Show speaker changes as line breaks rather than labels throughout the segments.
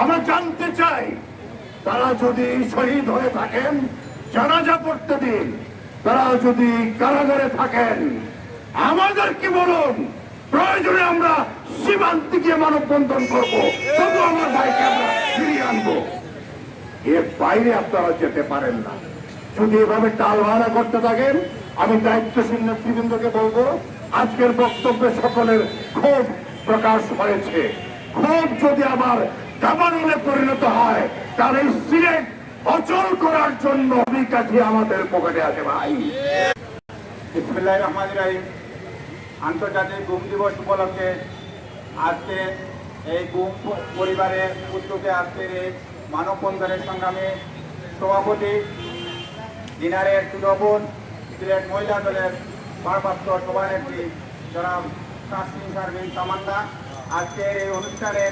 আমরা জানতে চাই, তারা যদি শহীদ হয়ে থাকেন, জানাজা পড়তে দিন, তারা যদি কারাগারে থাকেন, আমাদের কি বলুন? প্রয়োজনে আমরা সীমান্তে গিয়ে মানববন্ধন করব, তবু আমার ভাইকে আমরা ফিরিয়ে আনব। এর বাইরে আপনারা যেতে পারেন না। যদি এভাবে টাল ভাড়া করতে থাকেন, আমি দায়িত্বশীল নেতৃবৃন্দকে বলব, আজকের বক্তব্যে সকলের ক্ষোভ প্রকাশ হয়েছে। ক্ষোভ যদি আবার দাবানলে পরিণত হয়, তাহলে এই সিলেট অচল করার জন্য কাঠি আমাদের পকেটে আছে ভাই।
আন্তর্জাতিক গুম দিবস উপলক্ষে আজকে এই গুম পরিবারের উদ্যোগে আজকের এই মানববন্ধনের সংগ্রামে সভাপতি, দিনারের সুদবোন সিলেট মহিলা দলের ভারপ্রাপ্ত সভানেত্রী জনাব কাসিম সার্ভিন তামান্না আজকের এই অনুষ্ঠানে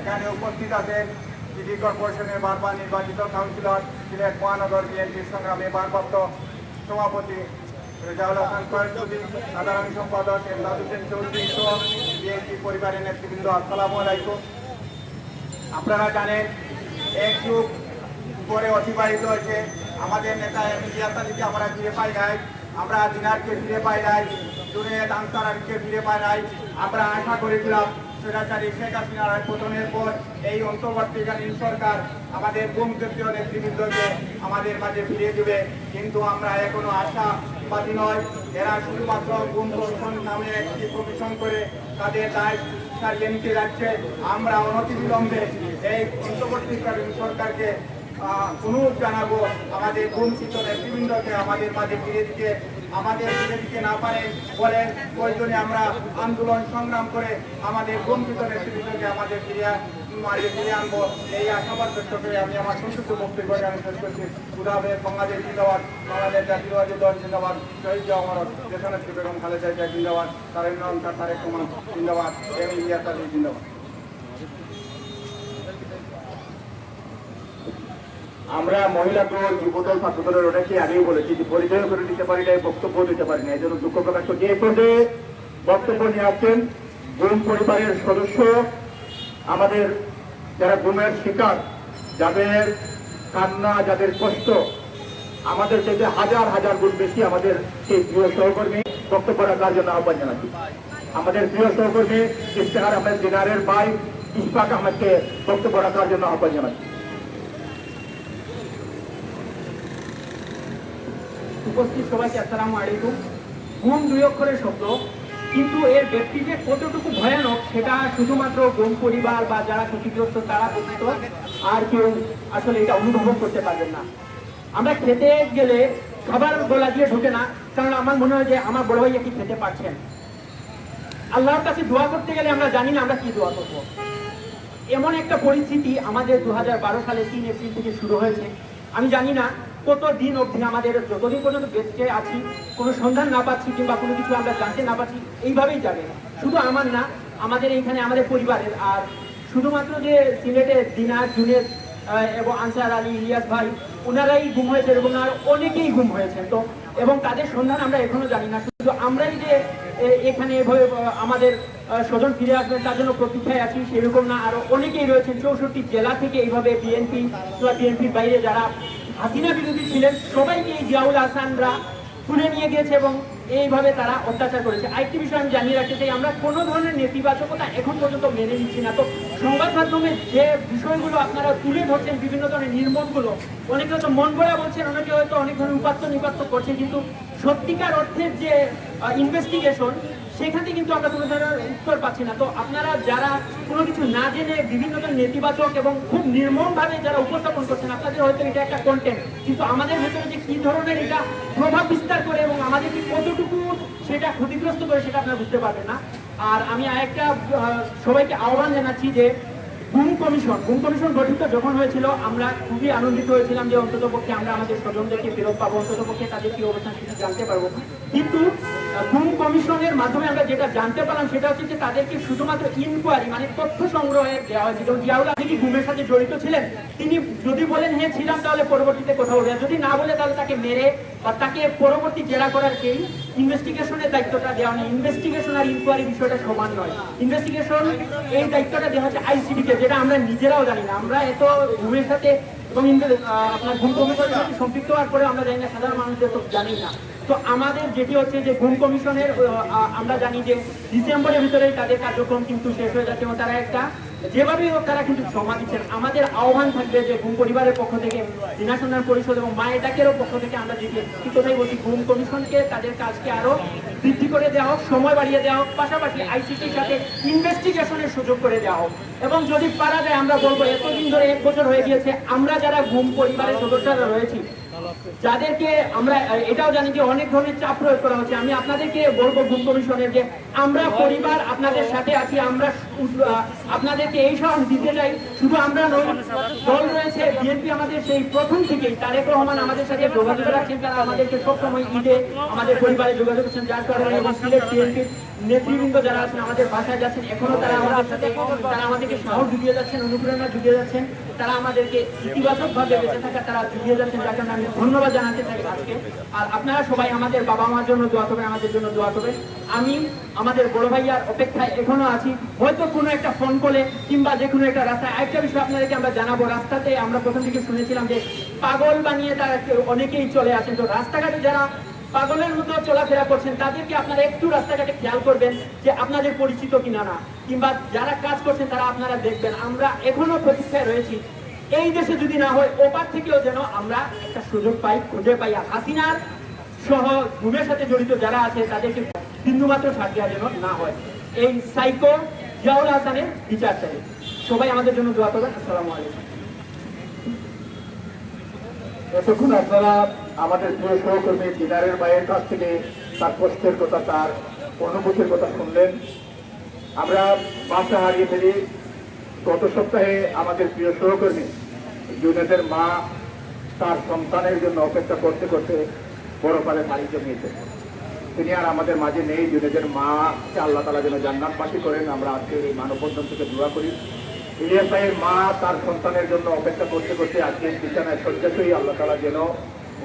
এখানে উপস্থিত আছেন সিটি কর্পোরেশনের বারবার নির্বাচিত কাউন্সিলর, সিলেট মহানগর বিএনপির সংগ্রামে ভারপ্রাপ্ত সভাপতি রেজাউল হাসান সাধারণ সম্পাদক এমদাদ হোসেন চৌধুরী সহ বিএনপি পরিবারের নেতৃবৃন্দ, আসসালামু আলাইকুম। আপনারা জানেন, এক যুগ উপরে অতিবাহিত হয়েছে। আমাদের নেতা ইলিয়াস আলীকে আমরা ফিরে পাই নাই। আমরা দিনারকে ফিরে পাই নাই। জুনেদ আনসারকে ফিরে পাই নাই আমরা আশা করেছিলাম স্বৈরাচারী শেখ হাসিনার পতনের পর এই অন্তর্বর্তীকালীন সরকার আমাদের গুম জাতীয় নেতৃবৃন্দকে আমাদের মাঝে ফিরিয়ে দেবে। কিন্তু আমরা এখনও আশা আশাবাদী নয়। এরা শুধুমাত্র গুম কমিশন নামে একটি কমিশন করে তাদের দায় সারিয়ে নিতে যাচ্ছে। আমরা অনতিবিলম্বে এই অন্তর্বর্তীকালীন সরকারকে অনুরোধ জানাব। আমাদের বঞ্চিত নেতৃবৃন্দকে আমাদের মাঝে ফিরে দিতে আমাদের ফিরে দিতে না পারে, বলে প্রয়োজনে আমরা আন্দোলন সংগ্রাম করে আমাদের বঞ্চিত নেতৃবৃন্দকে আমাদের ফিরিয়ে মাঝে ফিরে আনব। এই আশাবাদ ব্যক্ত করে আমি আমার সংক্ষিপ্ত বক্তব্য আমি শেষ করছি। উদাবে বাংলাদেশ জিন্দাবাদ, বাংলাদেশ জাতীয়বাদী দল জিন্দাবাদ, শহীদ জওয়ার দেশনেত্রী বেগম খালেদা জিয়া জিন্দাবাদ তারেন্দ্র তারেক রহমান জিন্দাবাদ, এম ইলিয়াস আলী জিন্দাবাদ।
আমরা মহিলা দল যুবদল ছাত্র দলের অনেকে আগেই বলেছি যে পরিচয় করে দিতে পারি না বক্তব্য দিতে পারি না এই জন্য দুঃখ প্রকাশ করছি। এই পর্যায়ে বক্তব্য নিয়ে আসছেন গুম পরিবারের সদস্য। আমাদের যারা গুমের শিকার, যাদের কান্না, যাদের কষ্ট, আমাদের থেকে হাজার হাজার গুণ বেশি আমাদের সেই প্রিয় সহকর্মী বক্তব্য রাখার জন্য আহ্বান জানাচ্ছি। আমাদের প্রিয় সহকর্মী ইফতেহার আহমেদ দিনারের ভাই ইশফাক আহমেদকে বক্তব্য রাখার জন্য আহ্বান জানাচ্ছি।
উপস্থিত সবাইকে আসসালামু আলাইকুম। ঘুম দুই অক্ষরের শব্দ। কিন্তু এর ব্যক্তি যে কতটুকু ভয়ানক, সেটা শুধুমাত্র গম পরিবার বা যারা ক্ষতিগ্রস্ত, তারা ব্যতীত আর কেউ আসলে এটা অনুভব করতে পারবেন না। আমরা খেতে গেলে খাবার গলা দিয়ে ঢোকে না, কারণ আমার মনে হয় যে আমার বড় ভাইয়া কি খেতে পারছেন? আল্লাহর কাছে দোয়া করতে গেলে আমরা জানি না আমরা কি দোয়া করব। এমন একটা পরিস্থিতি আমাদের দু হাজার বারো সালে তিন এপ্রিল থেকে শুরু হয়েছে। আমি জানি না কত দিন অবধি আমাদের, যতদিন পর্যন্ত বেঁচে আছি, কোনো সন্ধান না পাচ্ছি কিংবা কোনো কিছু আমরা জানতে না পাচ্ছি, এইভাবেই যাবে। শুধু আমার না, আমাদের এইখানে আমাদের পরিবারের, আর শুধুমাত্র যে সিলেটের দিনার জুনের এবং আনসার আলী, ইলিয়াস ভাই, ওনারাই গুম হয়েছে এবং আর অনেকেই গুম হয়েছেন তো, এবং তাদের সন্ধান আমরা এখনও জানি না। শুধু আমরাই যে এখানে এভাবে আমাদের স্বজন ফিরে আসবেন, তার জন্য প্রতীক্ষায় আছি, সেরকম না। আরও অনেকেই রয়েছেন। চৌষট্টি জেলা থেকে এইভাবে বিএনপি বা বিএনপির বাইরে যারা হাসিনা বিরোধী ছিলেন সবাইকে এই জিয়াউল হাসানরা তুলে নিয়ে গিয়েছে এবং এইভাবে তারা অত্যাচার করেছে। আরেকটি বিষয় আমি জানিয়ে রাখতে চাই, আমরা কোনো ধরনের নেতিবাচকতা এখন পর্যন্ত মেনে নিচ্ছি না। তো সংবাদ মাধ্যমে যে বিষয়গুলো আপনারা তুলে ধরছেন, বিভিন্ন ধরনের নির্মমগুলো, অনেকে হয়তো মন গড়া বলছেন, অনেকে হয়তো অনেক ধরনের উপাত্ত নিপাত্ত করছেন, কিন্তু সত্যিকার অর্থের যে ইনভেস্টিগেশন সেখানে কিন্তু আমরা কোনো ধরনের উত্তর পাচ্ছি না। তো আপনারা যারা কোনো কিছু না জেনে বিভিন্ন নেতিবাচক এবং খুব নির্মমভাবে যারা উপস্থাপন করছেন, আপনাদের হয়তো এটা একটা কন্টেন্ট কিন্তু আমাদের ভেতরে যে কি ধরনের এটা প্রভাব বিস্তার করে এবং আমাদের কি কতটুকু সেটা ক্ষতিগ্রস্ত করে সেটা আপনারা বুঝতে পারবেন না। আর আমি আরেকটা সবাইকে আহ্বান জানাচ্ছি যে গুম কমিশন গুম কমিশন গঠিত যখন হয়েছিল, আমরা খুবই আনন্দিত হয়েছিলাম যে অন্তত পক্ষে আমরা আমাদের স্বজনদেরকে ফেরত পাবো অন্তত পক্ষে তাদের কি অবস্থান কিছু জানতে পারব। কিন্তু গুম কমিশনের মাধ্যমে আমরা যেটা জানতে পারলাম সেটা হচ্ছে যে তাদেরকে শুধুমাত্র ইনকোয়ারি মানে তথ্য সংগ্রহে দেওয়া হয়েছে যেমন জিয়াউল কি গুমের সাথে জড়িত ছিলেন, তিনি যদি বলেন হ্যাঁ ছিলাম, তাহলে পরবর্তীতে কোথাও যদি না বলে, তাহলে তাকে মেরে বা তাকে পরবর্তী জেরা করার সেই ইনভেস্টিগেশনের দায়িত্বটা দেওয়া নেই ইনভেস্টিগেশন আর ইনকোয়ারি বিষয়টা সমান নয়। ইনভেস্টিগেশন এই দায়িত্বটা দেওয়া হচ্ছে আইসিডি কে, যেটা আমরা নিজেরাও জানি না। আমরা এত ঘুমের সাথে এবং আপনার ঘুম কমিশনের সাথে সম্পৃক্ত হওয়ার পরে আমরা জানি না সাধারণ মানুষদের তো জানি না। তো আমাদের যেটি হচ্ছে যে ঘুম কমিশনের আমরা জানি যে ডিসেম্বরের ভিতরে তাদের কার্যক্রম কিন্তু শেষ হয়ে যাচ্ছে এবং তারা একটা যেভাবেই হোক তারা কিন্তু জমা দিচ্ছেন আমাদের আহ্বান থাকবে যে ঘুম পরিবারের পক্ষ থেকে দিনা পরিষদ এবং মায়ের ডাকেরও পক্ষ থেকে আমরা যে একটি কথাই বলছি ঘুম কমিশনকে, তাদের কাজকে আরও বৃদ্ধি করে দেওয়া হোক, সময় বাড়িয়ে দেওয়া হোক, পাশাপাশি আইসিটির সাথে ইনভেস্টিগেশনের সুযোগ করে দেওয়া হোক। এবং যদি পারা যায়, আমরা বলব, এতদিন ধরে এক বছর হয়ে গিয়েছে, আমরা যারা ঘুম পরিবারের সদস্যরা রয়েছি যাদেরকে আমরা, এটাও জানি যে অনেক ধরনের চাপ প্রয়োগ করা হচ্ছে। আমি আপনাদেরকে বলব ঘুম কমিশনের যে, আমরা পরিবার আপনাদের সাথে আছি, আমরা আপনাদেরকে এই সাহস দিতে চাই। শুধু আমরা নই, দল রয়েছে, বিএনপি আমাদের সেই প্রথম থেকেই। তারেক রহমান আমাদের সাথে যোগাযোগ রাখছেন তারা আমাদেরকে সবসময় ঈদে আমাদের পরিবারে যোগাযোগ করছেন, যার কারণে এবং সিলেট বিএনপির নেতৃবৃন্দ যারা আছেন, আমাদের বাসায় যাচ্ছেন, এখনও তারা আমাদের সাথে তারা আমাদেরকে সাহস জুগিয়ে যাচ্ছেন, অনুপ্রেরণা জুগিয়ে যাচ্ছেন। তারা আমাদেরকে ইতিবাচক ভাবে বেঁচে থাকা তারা জুগিয়ে যাচ্ছেন, যার কারণে আমি ধন্যবাদ জানাতে চাই আজকে। আর আপনারা সবাই আমাদের বাবা মার জন্য দোয়া করবেন, আমাদের জন্য দোয়া করবেন। আমি আমাদের বড় ভাইয়ার অপেক্ষায় এখনও আছি। হয়তো কোনো একটা ফোন কলে কিংবা যে কোনো একটা রাস্তায়। আরেকটা বিষয় আপনাদেরকে আমরা জানাব, রাস্তাতে আমরা প্রথম থেকে শুনেছিলাম যে পাগল বানিয়ে তারা অনেকেই চলে আসেন তো রাস্তাঘাটে যারা পাগলের মতো চলাফেরা করছেন, তাদেরকে আপনারা একটু রাস্তাঘাটে খেয়াল করবেন যে আপনাদের পরিচিত কিনা না। কিংবা যারা কাজ করছেন, তারা আপনারা দেখবেন। আমরা এখনও প্রতীক্ষায় রয়েছি। এই দেশে যদি না হয়, ওপার থেকেও যেন আমরা একটা সুযোগ পাই, খুঁজে পাই। হাসিনার সহ ঘুমের সাথে জড়িত যারা আছে, তাদেরকে বিন্দুমাত্র ছাড় দেওয়া যেন না হয়। এই সাইকো জিয়াউল হাসানের বিচার চাই। সবাই আমাদের জন্য দোয়া করবেন। আসসালামু আলাইকুম।
এতক্ষণ আপনারা আমাদের প্রিয় সহকর্মী দিনারের মায়ের কাছ থেকে তার কষ্টের কথা, তার অনুভূতির কথা শুনলেন। আমরা বাসা হারিয়ে ফেলি। গত সপ্তাহে আমাদের প্রিয় সহকর্মী জুনেদের মা তার সন্তানের জন্য অপেক্ষা করতে করতে বড় পালে পাড়ি জমিয়েছে তিনি আর আমাদের মাঝে নেই। জুনেদের মা আল্লাহ তালা যেন জান্নাতবাসী করেন, আমরা আজকে এই মানববন্ধন থেকে দোয়া করি। ইলিয়াস ভাইয়ের মা তার সন্তানের জন্য অপেক্ষা করতে করতে আজকে বিছানায় শয্যাশয়ী আল্লাহ তালা যেন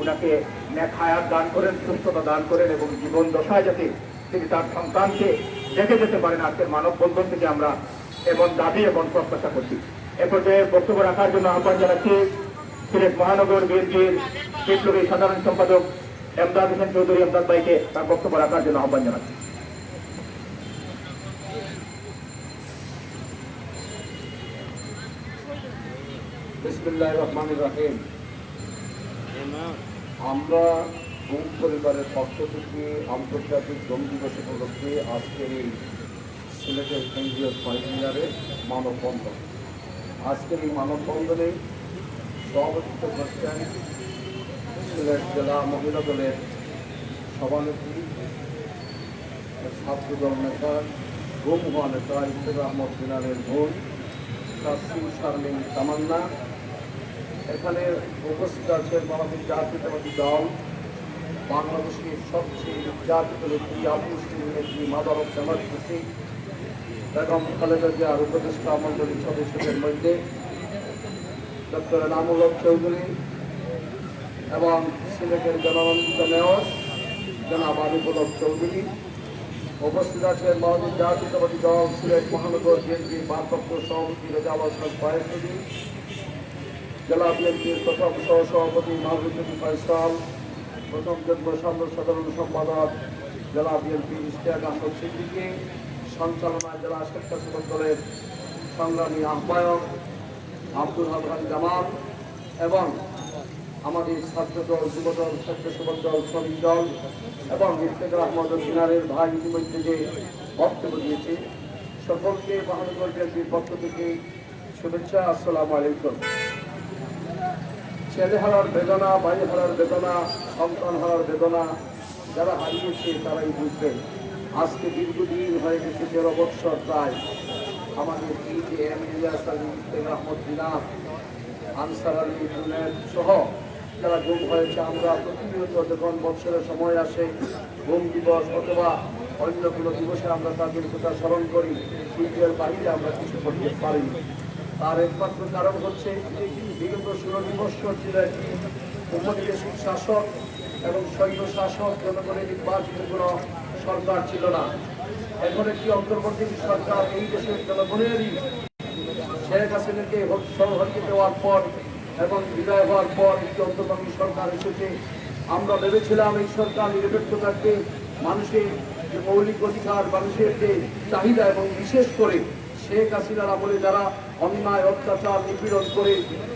ওনাকে নেখায়াত দান করেন সুস্থতা দান করেন এবং জীবন দশায় যাতে তিনি তার সন্তানকে দেখে যেতে পারেন আজকের মানববন্ধন থেকে আমরা এমন দাবি এবং প্রত্যাশা করছি। এ পর্যায়ে বক্তব্য রাখার জন্য আহ্বান জানাচ্ছি সিলেট মহানগর বিএনপির বিপ্লবী সাধারণ সম্পাদক এমদাদ হোসেন চৌধুরী। এমদাদ ভাইকে তার বক্তব্য রাখার জন্য আহ্বান জানাচ্ছি।
বিসমুল্লাহ রহমান রাহিম। আমরা গুম পরিবারের পক্ষ থেকে আন্তর্জাতিক জম দিবস উপলক্ষে আজকের এই সিলেটের কেন্দ্রীয় শহীদ মানববন্ধন। আজকের এই মানববন্ধনে সভাপতিত্ব করছেন সিলেট জেলা মহিলা দলের সভানেত্রী ছাত্রদল নেতা গুম নেতা ইফতের আহমদ দিনারের বোন, তাসিম শারমিন তামান্না এখানে উপস্থিত আছেন বাংলাদেশ জাতীয়তাবাদী দল বাংলাদেশের সবচেয়ে জাতীয় আবু মুসলিম নেত্রী মাদারক জামাত খুশি বেগম খালেদা জিয়ার উপদেষ্টা মন্ডলীর সদস্যদের মধ্যে ডক্টর এনামুল চৌধুরী এবং সিলেটের জননন্দিত মেয়র জনাব আরিফুল চৌধুরী। উপস্থিত আছেন বাংলাদেশ জাতীয়তাবাদী দল, সিলেট মহানগর বিএনপির ভারপ্রাপ্ত সভাপতি হোসেন ফয়েজুদ্দিন জেলা বিএনপির প্রথম সহসভাপতি মাহবুবুদ্দিন ফয়সাল, প্রথম যুগ্ম সাধারণ সম্পাদক জেলা বিএনপি ইশতিয়াক আহমদ সিদ্দিকী, সঞ্চালনা জেলা স্বেচ্ছাসেবক দলের সংগ্রামী আহ্বায়ক আব্দুল হাসান জামাল এবং আমাদের ছাত্র দল যুব দল স্বেচ্ছাসেবক দল, শ্রমিক দল এবং ইফতেখার আহমদ দিনারের ভাই ইতিমধ্যে যে বক্তব্য দিয়েছে, সকলকে মহানগর বিএনপির পক্ষ থেকে শুভেচ্ছা, আসসালামু আলাইকুম। ছেলে হারার বেদনা ভাই হারার বেদনা সন্তান হারার বেদনা, যারা হারিয়েছে তারাই বুঝবে। আজকে দীর্ঘদিন হয়ে গেছে তেরো বৎসর প্রায়। আমাদের যে এম আনসার আলী জুনেদ সহ যারা গুম হয়েছে, আমরা প্রতিনিয়ত যখন বৎসরের সময় আসে গুম দিবস অথবা অন্য কোনো দিবসে আমরা তাদের কথা স্মরণ করি। সূর্যের বাহিরে আমরা কিছু করতে পারি। তার একমাত্র কারণ হচ্ছে বিগত ষোলো বৎসর ছিল একটি উপনিবেশিক শাসক এবং সৈন্য শাসক জনগণের নির্বাচিত কোনো সরকার ছিল না। এখন একটি অন্তর্বর্তী সরকার এই দেশের জনগণেরই। শেখ হাসিনাকে সরকারকে দেওয়ার পর এবং বিদায় হওয়ার পর একটি অন্তর্বর্তী সরকার এসেছে। আমরা ভেবেছিলাম এই সরকার নিরপেক্ষ থাকবে মানুষের যে মৌলিক অধিকার, মানুষের যে চাহিদা এবং বিশেষ করে শেখ হাসিনার আমলে যারা অন্যায়, অত্যাচার, নিপীড়ন করে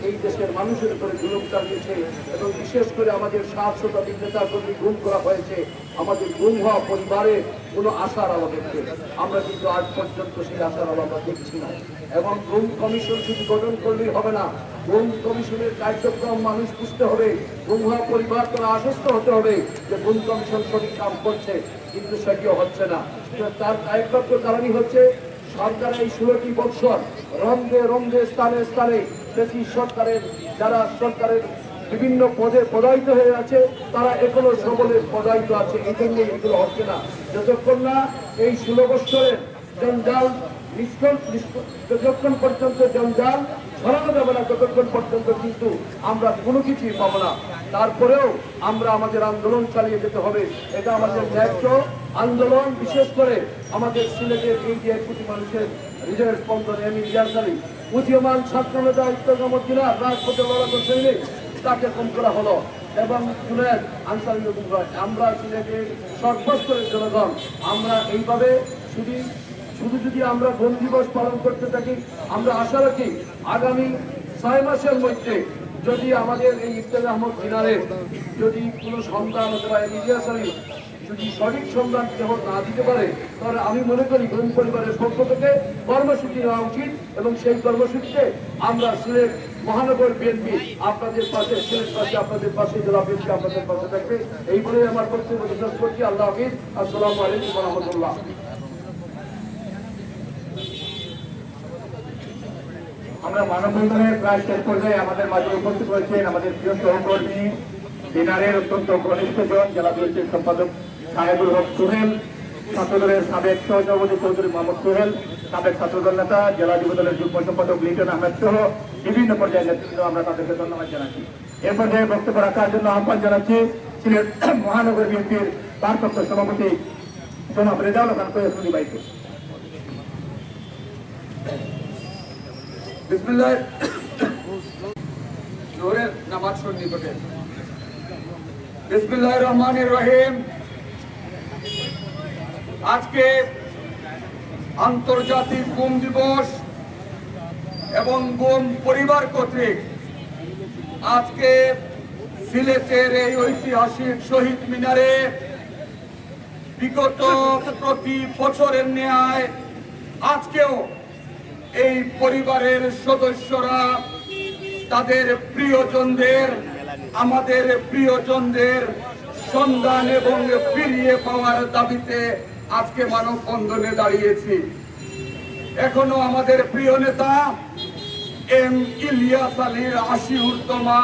এই দেশের মানুষের উপরে জুলুম চালিয়েছে এবং বিশেষ করে আমাদের সাত শতাধিক নেতা কর্মী গুম করা হয়েছে। আমাদের গুম হওয়া পরিবারে কোনো আশার আলো দেখতে আমরা কিন্তু আজ পর্যন্ত সেই আশার আলো আমরা দেখছি না। এবং গুম কমিশন শুধু গঠন করলেই হবে না, গুম কমিশনের কার্যক্রম মানুষ বুঝতে হবে, গুম হওয়া পরিবার তারা আশ্বস্ত হতে হবে যে গুম কমিশন সঠিক কাম করছে, কিন্তু সেটিও হচ্ছে না। তার একমাত্র কারণই হচ্ছে। সরকারের এই ষোলোটি বৎসর রন্ধে রন্ধে, স্থানে স্থানে দেশি সরকারের, যারা সরকারের বিভিন্ন পদে পদায়িত হয়ে আছে, তারা এখনও সকলের পদায়িত আছে। এই জন্য এগুলো হচ্ছে না। যতক্ষণ না এই ষোলো বৎসরের জঞ্জাল যতক্ষণ পর্যন্ত জঞ্জাল ছড়ানো যাবে না, ততক্ষণ পর্যন্ত কিন্তু আমরা কোনো কিছুই পাবো না। তারপরেও আমরা আমাদের আন্দোলন চালিয়ে যেতে হবে। এটা আমাদের ন্যায্য আন্দোলন, বিশেষ করে আমাদের সিলেটের এই যে কোটি মানুষের হৃদয়ের স্পন্দন এম আলী। উদীয়মান ছাত্র নেতা ইস্তকামুদ্দিনা রাজপথে লড়া করতে তাকে কম করা হলো। এবং জুনেদ আনসারি আমরা সিলেটের সর্বস্তরের জনগণ, আমরা এইভাবে শুধু যদি আমরা গুম দিবস পালন করতে থাকি, আমরা আশা রাখি আগামী ছয় মাসের মধ্যে যদি আমাদের এই ইফতার আহমদ দিনারে যদি কোনো সন্তান অথবা ইলিয়াস আলী যদি সঠিক সন্ধান কেবল না দিতে পারে, তাহলে আমি মনে করি গুম পরিবারের পক্ষ থেকে কর্মসূচি নেওয়া উচিত এবং সেই কর্মসূচিতে আমরা সিলেট মহানগর বিএনপি আপনাদের পাশে, সিলেট পাশে আপনাদের পাশে, জেলা বিএনপি আপনাদের পাশে থাকবে। এই বলে আমার বক্তব্য শেষ করছি। আল্লাহ হাফিজ। আসসালামু আলাইকুম রহমতুল্লাহ।
আমরা মানববন্ধনের প্রায় শেষ পর্যায়ে আমাদের মাঝে উপস্থিত হয়েছেন আমাদের প্রিয় সহকর্মী দিনারের অত্যন্ত ঘনিষ্ঠজন জেলা বিএনপির সম্পাদক সাহেবুল হক সোহেল, ছাত্রদলের সাবেক সহসভাপতি চৌধুরী মোহাম্মদ সোহেল, সাবেক ছাত্রদল নেতা, জেলা যুবদলের যুগ্ম সম্পাদক লিটন আহমেদ সহ বিভিন্ন পর্যায়ের নেতৃত্ব আমরা তাদেরকে ধন্যবাদ জানাচ্ছি। এ পর্যায়ে বক্তব্য রাখার জন্য আহ্বান জানাচ্ছি সিলেট মহানগর বিএনপির ভারপ্রাপ্ত সভাপতি জনাব রেজাউল হাসান সৈয়দ বাইকে
নামাজ সন্নিকটে বিসমিল্লাহ রহমানির রহিম। আজকে আন্তর্জাতিক গুম দিবস এবং গুম পরিবার কর্তৃক আজকে সিলেটের এই ঐতিহাসিক শহীদ মিনারে বিগত প্রতি বছরের ন্যায় আজকেও এই পরিবারের সদস্যরা, তাদের প্রিয়জনদের, আমাদের প্রিয়জনদের সন্ধান এবং ফিরিয়ে পাওয়ার দাবিতে আজকে মানববন্ধনে দাঁড়িয়েছি। এখনও আমাদের প্রিয় নেতা এম ইলিয়াস আলীর আশি ঊর্ধ্বমা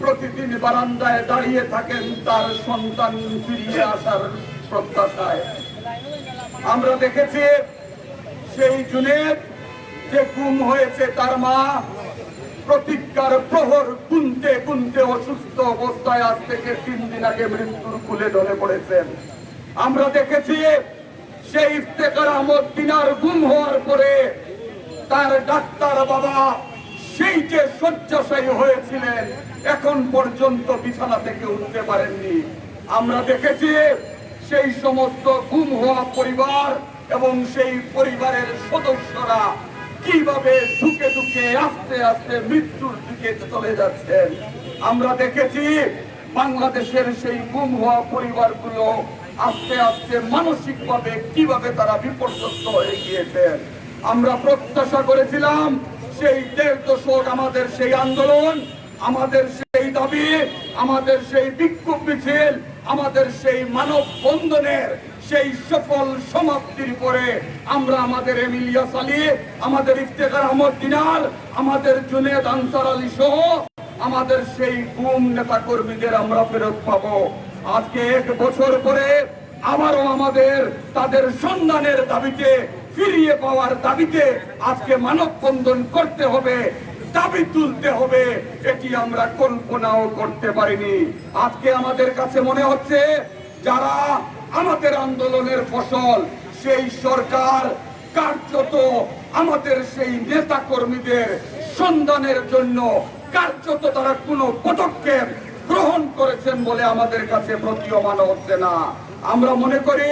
প্রতিদিন বারান্দায় দাঁড়িয়ে থাকেন তার সন্তান ফিরিয়ে আসার প্রত্যাশায়। আমরা দেখেছি, সেই জুনের যে গুম হয়েছে তার মা, প্রতিজ্ঞার প্রহর গুনতে গুনতে অসুস্থ অবস্থায় আজ থেকে তিন দিন আগে মৃত্যুর কুলে ঢলে পড়েছেন। আমরা দেখেছি, সেই ইফতেকার আহমদ দিনার গুম হওয়ার পরে তার ডাক্তার বাবা সেই যে শয্যাশায়ী হয়েছিলেন, এখন পর্যন্ত বিছানা থেকে উঠতে পারেননি। আমরা দেখেছি, সেই সমস্ত গুম হওয়া পরিবার এবং সেই পরিবারের সদস্যরা কীভাবে ধুকে ধুকে আস্তে আস্তে মৃত্যুর দিকে চলে যাচ্ছেন আমরা দেখেছি বাংলাদেশের সেই গুম হওয়া পরিবারগুলো আস্তে আস্তে মানসিকভাবে কীভাবে তারা বিপর্যস্ত হয়ে গিয়েছেন আমরা প্রত্যাশা করেছিলাম সেই দেড় দশক আমাদের সেই আন্দোলন, আমাদের সেই দাবি, আমাদের সেই বিক্ষোভ মিছিল, আমাদের সেই মানব বন্ধনের সেই সফল সমাপ্তির পরে আমরা আমাদের এমিলিয়াস আলী আমাদের ইফতেখার আহমদ দিনার আমাদের জুনেদ আনসার আলী সহ আমাদের সেই গুম নেতা কর্মীদের আমরা ফেরত পাবো। আজকে এক বছর পরে আবারও আমাদের তাদের সন্ধানের দাবিতে, ফিরিয়ে পাওয়ার দাবিতে আজকে মানববন্ধন করতে হবে, দাবি তুলতে হবে, এটি আমরা কল্পনাও করতে পারিনি। আজকে আমাদের কাছে মনে হচ্ছে, যারা আমাদের আন্দোলনের ফসল, সেই সরকার কার্যত আমাদের সেই নেতা কর্মীদের সন্ধানের জন্য কার্যত তারা কোনো পদক্ষেপ গ্রহণ করেছেন বলে আমাদের কাছে প্রতীয়মান হচ্ছে না। আমরা মনে করি,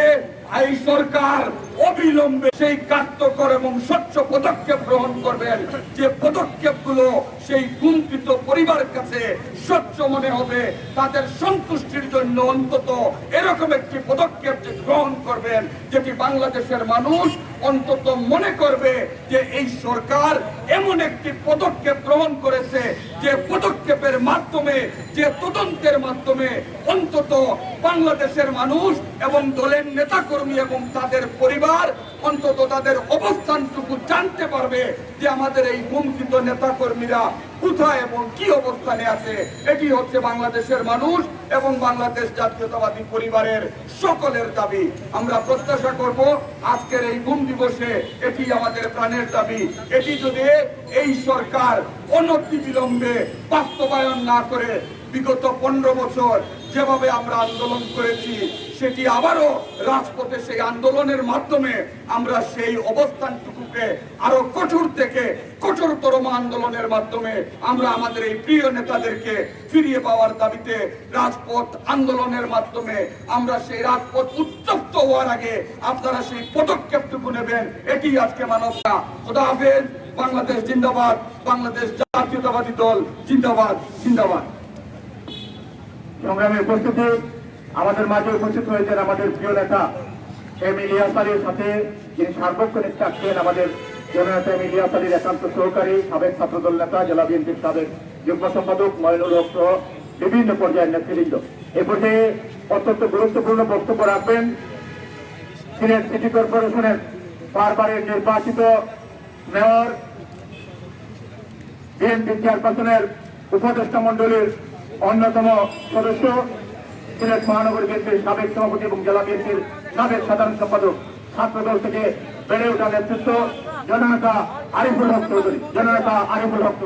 এই সরকার অবিলম্বে সেই কার্যকর এবং স্বচ্ছ পদক্ষেপ গ্রহণ করবেন। যে পদক্ষেপগুলো সেই গুমকৃত পরিবারের কাছে স্বচ্ছ মনে হবে, তাদের সন্তুষ্টির জন্য অন্তত এরকম একটি পদক্ষেপ গ্রহণ করবেন, যেটি বাংলাদেশের মানুষ অন্তত মনে করবে যে এই সরকার এমন একটি পদক্ষেপ গ্রহণ করেছে, যে পদক্ষেপের মাধ্যমে, যে তদন্তের মাধ্যমে অন্তত বাংলাদেশের মানুষ এবং দলের নেতাকর্মী এবং তাদের পরিবার অন্তত তাদের অবস্থানটুকু জানতে পারবে যে আমাদের এই গুমকৃত নেতাকর্মীরা কোথায় এবং কি অবস্থানে আছে। এটি হচ্ছে বাংলাদেশের মানুষ এবং বাংলাদেশ জাতীয়তাবাদী পরিবারের সকলের দাবি। আমরা প্রত্যাশা করব আজকের এই গুম দিবসে এটি আমাদের প্রাণের দাবি। এটি যদি এই সরকার অনতি বিলম্বে বাস্তবায়ন না করে, বিগত পনেরো বছর যেভাবে আমরা আন্দোলন করেছি, সেটি আবারও রাজপথে সেই আন্দোলনের মাধ্যমে আমরা সেই অবস্থানটুকুকে আরও কঠোর থেকে কঠোরতরম আন্দোলনের মাধ্যমে আমরা আমাদের এই প্রিয় নেতাদেরকে ফিরিয়ে পাওয়ার দাবিতে রাজপথ আন্দোলনের মাধ্যমে আমরা সেই রাজপথ উত্তপ্ত হওয়ার আগে আপনারা সেই পদক্ষেপটুকু নেবেন। এটি আজকে মানবতা। খোদা হাফেজ, বাংলাদেশ জিন্দাবাদ, বাংলাদেশ জাতীয়তাবাদী দল জিন্দাবাদ জিন্দাবাদ।
সংগ্রামে উপস্থিতি আমাদের মাঝে উপস্থিত হয়েছেন আমাদের প্রিয় নেতা এম ইলিয়াস সাথে, যিনি সার্বক্ষণিক থাকছেন আমাদের জননেতা এম ইলিয়াস একান্ত সহকারী, সাবেক ছাত্রদল নেতা, জেলা বিএনপির সাবেক যুগ্ম সম্পাদক ময়নুল হক সহ বিভিন্ন পর্যায়ের নেতৃবৃন্দ। এ পর্যায়ে অত্যন্ত গুরুত্বপূর্ণ বক্তব্য রাখবেন সিলেট সিটি কর্পোরেশনের বারবারের নির্বাচিত মেয়র, বিএনপি চেয়ারপারসনের উপদেষ্টা মন্ডলীর অন্যতম সদস্য সিলেট মহানগর বিএনপির সাবেক সভাপতি এবং জেলা বিএনপির সাবেক সাধারণ সম্পাদক, ছাত্রদল থেকে বেড়ে ওঠা নেতৃত্ব জননেতা আরিফুল হক চৌধুরী। জননেতা আরিফুল হক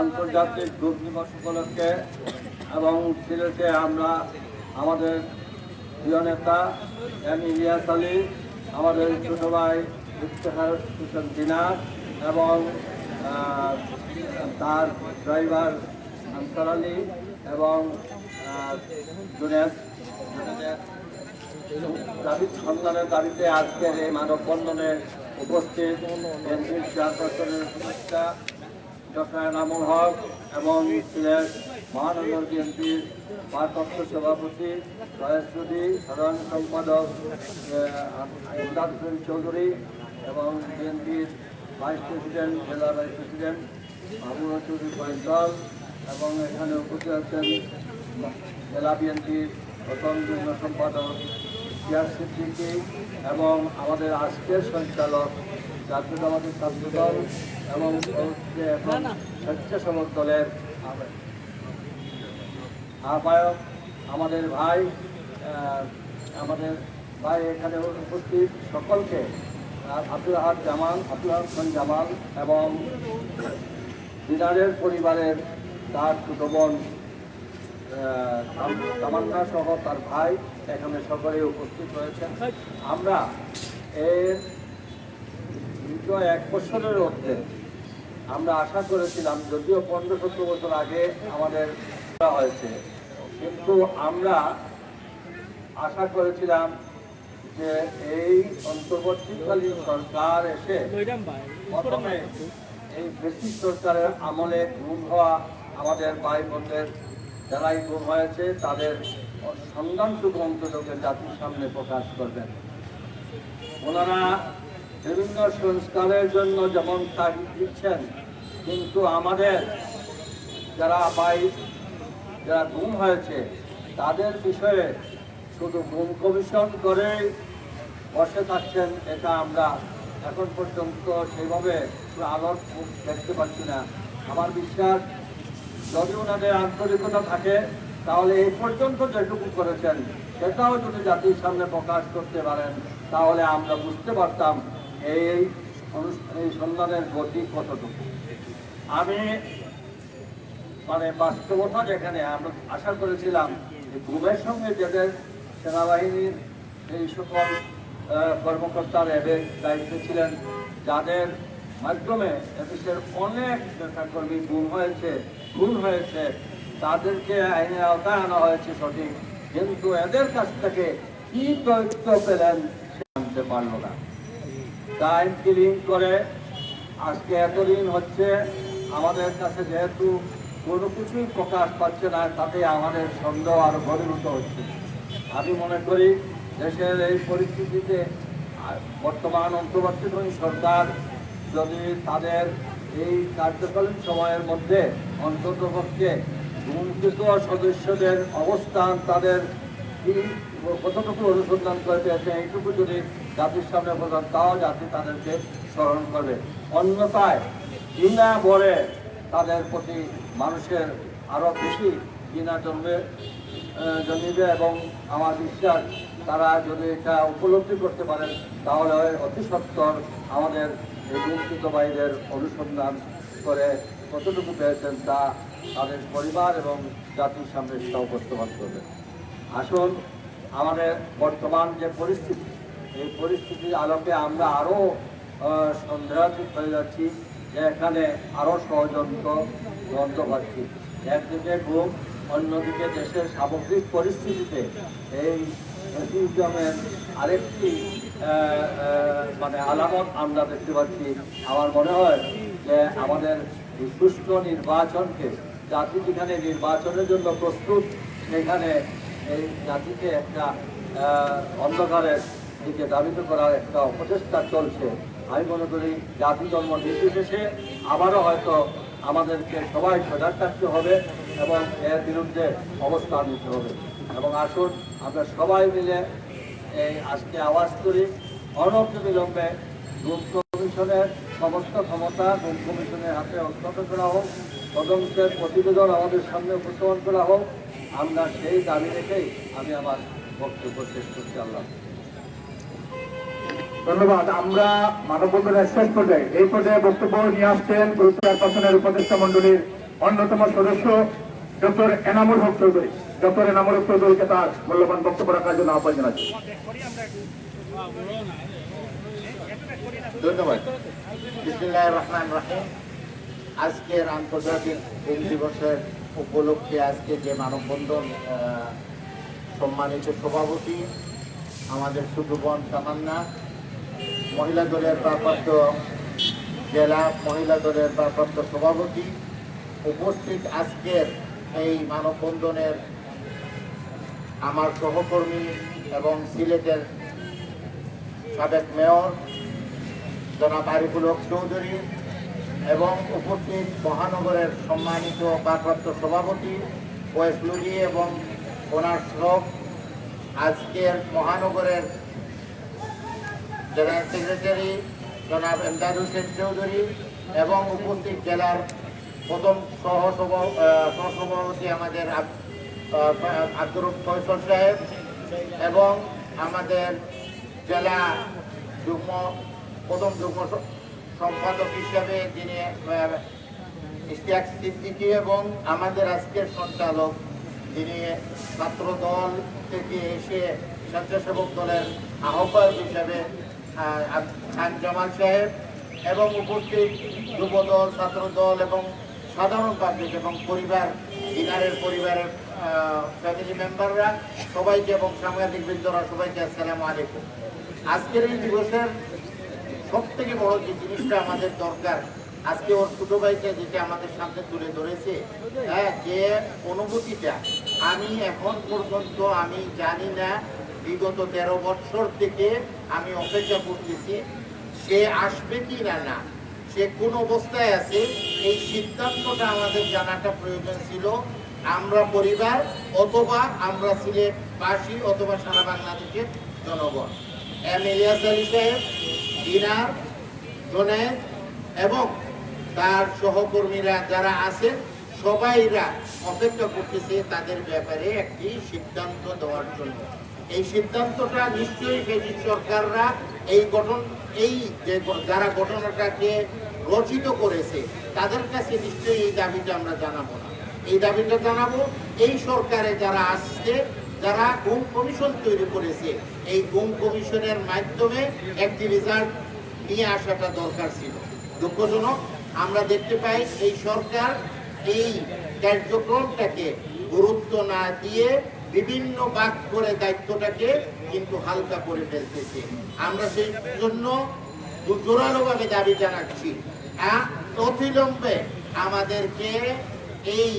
আন্তর্জাতিক যোগ দিবস উপলক্ষে এবং সিলেটে আমরা আমাদের প্রিয় নেতা এম ইলিয়াস আলী, আমাদের ছোট ভাই ইফতেখার হোসেন এবং তার ড্রাইভার আনসার আলী এবং জুনেদ, জুনেদের দাবি সন্ধানের দাবিতে আজকের এই মানববন্ধনে উপস্থিত এনপির চেয়ারপারসনের উপদেষ্টা ডক্টর এনামুল হক এবং সিলেট মহানগর বিএনপির ভারপ্রাপ্ত সভাপতি সয়াসুদ্দি সাধারণ সম্পাদক চৌধুরী এবং বিএনপির ভাইস প্রেসিডেন্ট, জেলা ভাইস প্রেসিডেন্ট মাহবুব চৌধুরী ফয়সাল এবং এখানে উপস্থিত আছেন জেলা বিএনপির প্রথম যুগ্ম সম্পাদক সিয়ার সিদ্দিকি এবং আমাদের আজকের সঞ্চালক জাতীয়তাবাদী ছাত্র দল এবং স্বেচ্ছাসেবক দলের আহ্বায়ক আমাদের ভাই আমাদের ভাই এখানে উপস্থিত সকলকে আব্দুল আহাদ জামাল, আব্দুল খান জামাল এবং দিনারের পরিবারের তার ছোট বোন তামান্না সহ তার ভাই এখানে সকলে উপস্থিত রয়েছেন আমরা এর দীর্ঘ এক বছরের মধ্যে আমরা আশা করেছিলাম, যদিও পনেরো সতেরো বছর আগে আমাদের হয়েছে, কিন্তু আমরা আশা করেছিলাম যে এই অন্তর্বর্তীকালীন সরকার এসে প্রথমে এই ব্রিটিশ সরকারের আমলে গুম হওয়া আমাদের ভাই বোনদের যারাই গুম হয়েছে, তাদের সন্ধানটুকু অন্ততকে জাতির সামনে প্রকাশ করবেন। ওনারা বিভিন্ন সংস্কারের জন্য যেমন তাগিদ দিচ্ছেন, কিন্তু আমাদের যারা ভাই, যারা গুম হয়েছে, তাদের বিষয়ে শুধু গুম কমিশন করে বসে থাকছেন, এটা আমরা এখন পর্যন্ত সেইভাবে আলোর মুখ দেখতে পাচ্ছি না। আমার বিশ্বাস, যদি ওনাদের আন্তরিকতা থাকে, তাহলে এই পর্যন্ত যেটুকু করেছেন, সেটাও যদি জাতির সামনে প্রকাশ করতে পারেন, তাহলে আমরা বুঝতে পারতাম এই এই সন্ধানের গতি কতটুকু। আমি মানে বাস্তবতা যেখানে আমরা আশা করেছিলাম যে ঘুমের সঙ্গে যাদের সেনাবাহিনীর এই সকল কর্মকর্তা র্যাবের দায়িত্বে ছিলেন। যাদের মাধ্যমে দেশের অনেক নেতাকর্মী গুম হয়েছে, খুন হয়েছে, তাদেরকে আইনের আওতায় আনা হয়েছে সঠিক। কিন্তু এদের কাছ থেকে কি তথ্য পেলেন জানতে পারল না। টাইম কিলিং করে আজকে এতদিন হচ্ছে, আমাদের কাছে যেহেতু কোনো কিছুই প্রকাশ পাচ্ছে না, তাতে আমাদের সন্দেহ আরও ঘনীভূত হচ্ছে। আমি মনে করি দেশের এই পরিস্থিতিতে বর্তমান অন্তর্বর্তীকালীন সরকার যদি তাদের এই কার্যকালীন সময়ের মধ্যে অন্ততপক্ষে গুমকৃত সদস্যদের অবস্থান তাদের কি কতটুকু অনুসন্ধান করে পেয়েছে এইটুকু যদি জাতির সামনে প্রধান তাও জাতি তাদেরকে স্মরণ করবে। অন্যথায় ঘৃণা বলে তাদের প্রতি মানুষের আরও বেশি ঘৃণা জন্মে জন্মিবে এবং আমার বিশ্বাস তারা যদি এটা উপলব্ধি করতে পারেন, তাহলে অতি সত্তর আমাদের এই অনুসন্ধান করে কতটুকু পেয়েছেন তা তাদের পরিবার এবং জাতির সামনে সেটা উপস্থাপন করবে আসুন, আমাদের বর্তমান যে পরিস্থিতি, এই পরিস্থিতির আলোকে আমরা আরও সন্দেহাতীত হয়ে যাচ্ছি যে এখানে আরও ষড়যন্ত্র দ্বন্দ্ব পাচ্ছি একদিকে ঘুম, অন্যদিকে দেশের সামগ্রিক পরিস্থিতিতে এই ফ্যাসিজমের আরেকটি মানে আলামত আমরা দেখতে পাচ্ছি। আমার মনে হয় যে আমাদের সুষ্ঠু নির্বাচনকে, জাতি যেখানে নির্বাচনের জন্য প্রস্তুত, সেখানে এই জাতিকে একটা অন্ধকারের দিকে দাবিত করার একটা অপচেষ্টা চলছে। আমি মনে করি জাতি ধর্ম নির্বিশেষে আবারও হয়তো আমাদেরকে সবাই সজাগ থাকতে হবে এবং এর বিরুদ্ধে অবস্থান নিতে হবে। এবং আসুন আমরা সবাই মিলে এই আজকে আওয়াজ করি। অনন্ত বিলম্বে গুম কমিশনের সমস্ত ক্ষমতা গুম কমিশনের হাতে হস্তান্তর করা হোক, তদন্তের প্রতিবেদন আমাদের সামনে উপস্থাপন করা হোক। আমরা সেই দাবি রেখেই আমি আমার বক্তব্য শেষ করছি, আল্লাহ।
ধন্যবাদ। আমরা মানববন্ধনের শেষ পর্যায়ে এই পর্যায়ে বক্তব্য নিয়ে আসছেন গুরুত্ব চেয়ারপারসনের উপদেষ্টা মন্ডলীর অন্যতম সদস্য ডক্টর এনামুল হক চৌধুরী। ডক্টর এনামুল হক চৌধুরীকে তার মূল্যবান বক্তব্য রাখার জন্য আহ্বান জানাচ্ছি।
ধন্যবাদ। আজকের আন্তর্জাতিক গুম দিবসের উপলক্ষে আজকে যে মানববন্ধন সম্মানিত সভাপতি, আমাদের সুদুবন তামান্না মহিলা দলের ভারপ্রাপ্ত জেলা মহিলা দলের ভারপ্রাপ্ত সভাপতি উপস্থিত আজকের এই মানববন্ধনের আমার সহকর্মী এবং সিলেটের সাবেক মেয়র জনাব আরিফুল হক চৌধুরী এবং উপস্থিত মহানগরের সম্মানিত ভারপ্রাপ্ত সভাপতি ওয়েস লুডি এবং ওনার সব আজকের মহানগরের জেনারেল সেক্রেটারি জনাব এমদাদ হোসেন চৌধুরী এবং উপস্থিত জেলার প্রথম আহ, সহসভাপতি আমাদের আব্দুর ফয়সল সাহেব এবং আমাদের জেলা যুগ্ম প্রথম যুগ্ম সম্পাদক হিসাবে যিনি আহ, ইশতিয়াক সিদ্দিকী এবং আমাদের আজকের সঞ্চালক যিনি ছাত্র দল থেকে এসে স্বেচ্ছাসেবক দলের আহ্বায়ক হিসাবে খান জামাল সাহেব এবং উপস্থিত যুব দল ছাত্র দল এবং সাধারণ পাবলিক এবং পরিবার দিনারের পরিবারের ফ্যামিলি মেম্বাররা সবাইকে এবং সাংবাদিক বৃন্দরা সবাইকে আসসালামু আলাইকুম। আজকের এই দিবসের সব থেকে বড় যে জিনিসটা আমাদের দরকার, আজকে ওর ছোট ভাইকে যেটা আমাদের সামনে তুলে ধরেছে হ্যাঁ যে অনুভূতিটা আমি এখন পর্যন্ত আমি জানি না, বিগত তেরো বছর থেকে আমি অপেক্ষা করতেছি, সে আসবে কি না না। সে কোন অবস্থায় আছে, এই সিদ্ধান্তটা আমাদের জানাটা প্রয়োজন ছিল। আমরা পরিবার অথবা আমরা সিলেটবাসী অথবা সারা বাংলাদেশের জনগণ। এম ইলিয়াস আলী সাহেব, দিনার জোনের এবং তার সহকর্মীরা যারা আছেন, সবাইরা অপেক্ষা করতেছে তাদের ব্যাপারে একটি সিদ্ধান্ত দেওয়ার জন্য। এই সিদ্ধান্তটা নিশ্চয়ই ব্রিটিশ সরকাররা এই গঠন, এই যে যারা ঘটনাটাকে রচিত করেছে, তাদের কাছে নিশ্চয়ই এই দাবিটা আমরা জানাব না। এই দাবিটা জানাব, এই সরকারে যারা আসছে, যারা গুম কমিশন তৈরি করেছে, এই গুম কমিশনের মাধ্যমে একটি রেজাল্ট নিয়ে আসাটা দরকার ছিল। দুঃখজনক, আমরা দেখতে পাই এই সরকার এই কার্যক্রমটাকে গুরুত্ব না দিয়ে বিভিন্ন বাক করে দায়িত্বটাকে কিন্তু হালকা করে ফেলতেছে। আমরা সেই জন্য জোরালোভাবে দাবি জানাচ্ছি। অবিলম্বে আমাদেরকে এই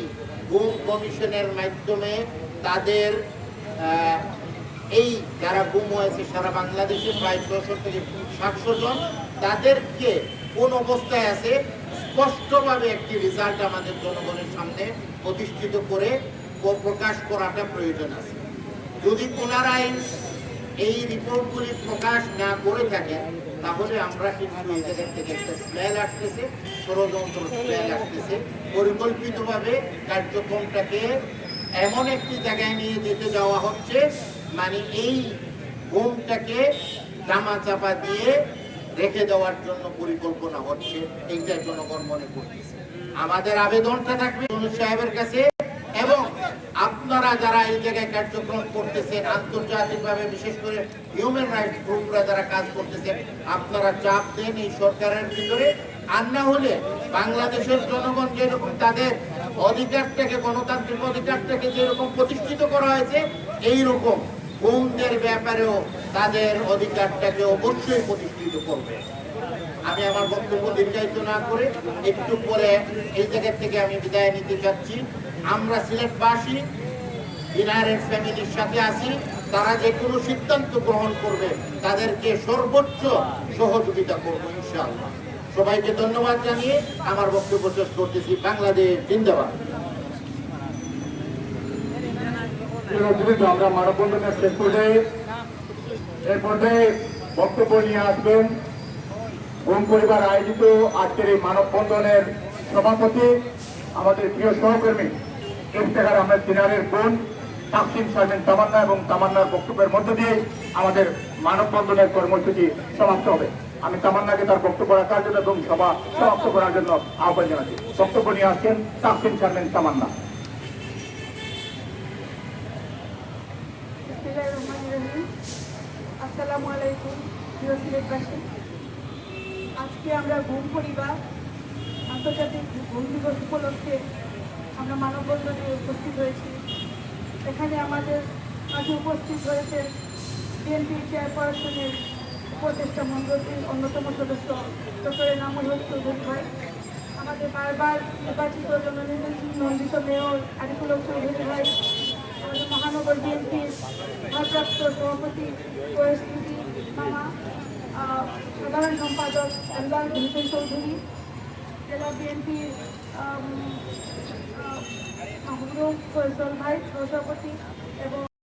গুম কমিশনের মাধ্যমে তাদের এই যারা গুম হয়েছে সারা বাংলাদেশে প্রায় ছশো থেকে সাতশো জন, তাদেরকে কোন অবস্থায় আছে? স্পষ্টভাবে একটি রেজাল্ট আমাদের জনগণের সামনে প্রতিষ্ঠিত করে প্রকাশ করাটা প্রয়োজন আছে। যদি পুনরায় এই রিপোর্টগুলি প্রকাশ না করে থাকেন, তাহলে আমরা কিন্তু এই জায়গা থেকে একটা স্মেল আসতেছে, ষড়যন্ত্র স্মেল আসতেছে। পরিকল্পিতভাবে কার্যক্রমটাকে এমন একটি জায়গায় নিয়ে যেতে যাওয়া হচ্ছে মানে এই ঘুমটাকে জামা চাপা দিয়ে রেখে দেওয়ার জন্য পরিকল্পনা হচ্ছে এইটা জনগণ মনে করতেছে। আমাদের আবেদনটা থাকবে সাহেবের কাছে। আপনারা যারা এই জায়গায় কার্যক্রম করতেছেন, আন্তর্জাতিকভাবে বিশেষ করে হিউম্যান রাইটস গ্রুপরা যারা কাজ করতেছেন, আপনারা চাপ দেন এই সরকারের ভিতরে। আর না হলে বাংলাদেশের জনগণ যেরকম তাদের অধিকারটাকে, গণতান্ত্রিক অধিকারটাকে যেরকম প্রতিষ্ঠিত করা হয়েছে এই রকম গুমদের ব্যাপারেও তাদের অধিকারটাকে অবশ্যই প্রতিষ্ঠিত করবে। আমি আমার বক্তব্য দীর্ঘায়িত না করে একটু পরে এই জায়গা থেকে আমি বিদায় নিতে চাচ্ছি। আমরা সিলেটবাসী বিনারের ফ্যামিলির সাথে আছি, তারা যে কোনো সিদ্ধান্ত গ্রহণ করবে, তাদেরকে সর্বোচ্চ সহযোগিতা করব ইনশাআল্লাহ। সবাইকে ধন্যবাদ জানিয়ে আমার বক্তব্য শেষ করতেছি। বাংলাদেশ জিন্দাবাদ।
আমরা মানববন্ধনের শেষ পর্যায়ে এর পর্যায়ে বক্তব্য নিয়ে আসবেন। গুম পরিবার আয়োজিত আজকের এই মানববন্ধনের সভাপতি, আমাদের প্রিয় সহকর্মী, ইফতেখার আহমেদ দিনারের বোন তাকসিম শারমিন তামান্না এবং তামান্নার বক্তব্যের মধ্য দিয়ে আমাদের মানববন্ধনের কর্মসূচি সমাপ্ত হবে। আমি তামান্নাকে তার বক্তব্য রাখার জন্য এবং সভা সমাপ্ত করার জন্য আহ্বান জানাচ্ছি। বক্তব্য নিয়ে আসছেন তাকসিম শারমিন তামান্না।
আজকে আমরা ঘুম পরিবার, আন্তর্জাতিক ঘুম দিবস উপলক্ষে আমরা মানববন্ধনে উপস্থিত হয়েছি। এখানে আমাদের মাঝে উপস্থিত হয়েছেন বিএনপি চেয়ারপারসনের উপদেষ্টা মন্ডলীর অন্যতম সদস্য ডক্টর এনামুল হক চৌধুরী ভাই। আমাদের বারবার নির্বাচিত জননন্দিত মেয়র আরিফুল হক চৌধুরী ভাই, আমাদের মহানগর বিএনপির ভারপ্রাপ্ত সভাপতি পরিস্থিতি মামা সাধারণ সম্পাদক আল্লাহ হোসেন চৌধুরী, জেলা বিএনপির মাহবুব ফজল ভাই সভাপতি এবং